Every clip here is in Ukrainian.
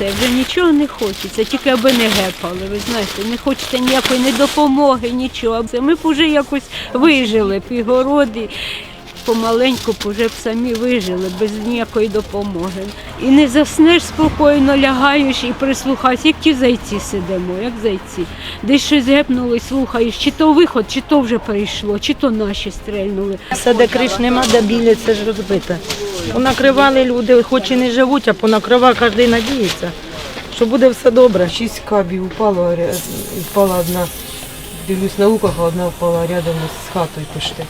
все, вже нічого не хочеться, тільки аби не гепали. Ви знаєте, не хочеться ніякої ні допомоги, нічого. Ми б вже якось вижили і. Помаленьку б вже б самі вижили без ніякої допомоги. І не заснеш спокійно, лягаєш і прислухаєшся, як ті зайці сидимо, як зайці. Десь щось гепнули, слухаєш, чи то виход, чи то вже прийшло, чи то наші стрельнули. Криш нема, де білі, це ж розбите. Понакривали люди, хоч і не живуть, а понакрива кожен надіється, що буде все добре. Шість кабів упало, впала одна. Дивлюсь на луках, а одна впала рядом з хатою почти.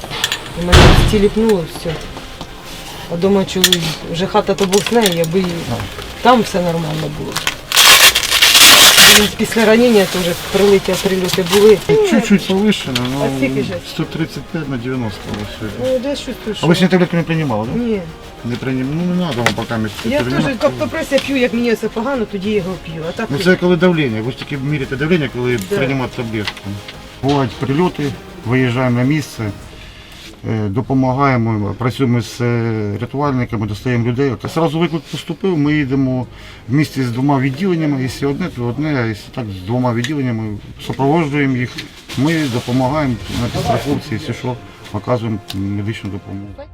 І мене стіліпнуло все. А дома чоловік. Вже хата то був з нею, аби там все нормально було. Після ранення теж прилиття прильоти були. Чуть-чуть повышено, но А скільки же? 135 на 90 вообще. Ну, десь щось тут. А вы сегодня таблетку не принимала, да? Ні. Не принимала? Ну не надо вам пока месяц Я теж каптопрес я п'ю, як мені це погано, тоді я його п'ю. А так Ну це коли давлення, ви ж тільки міряєте давлення, коли приймати таблетку. Бувають прильоти, виїжджаємо на місце, допомагаємо, працюємо з е, рятувальниками, достаємо людей. Та Зразу виклик поступив, ми їдемо в місті з двома відділеннями, якщо одне, то одне, а якщо так з двома відділеннями, супроводжуємо їх, ми допомагаємо на підстраховці, якщо що, оказуємо медичну допомогу.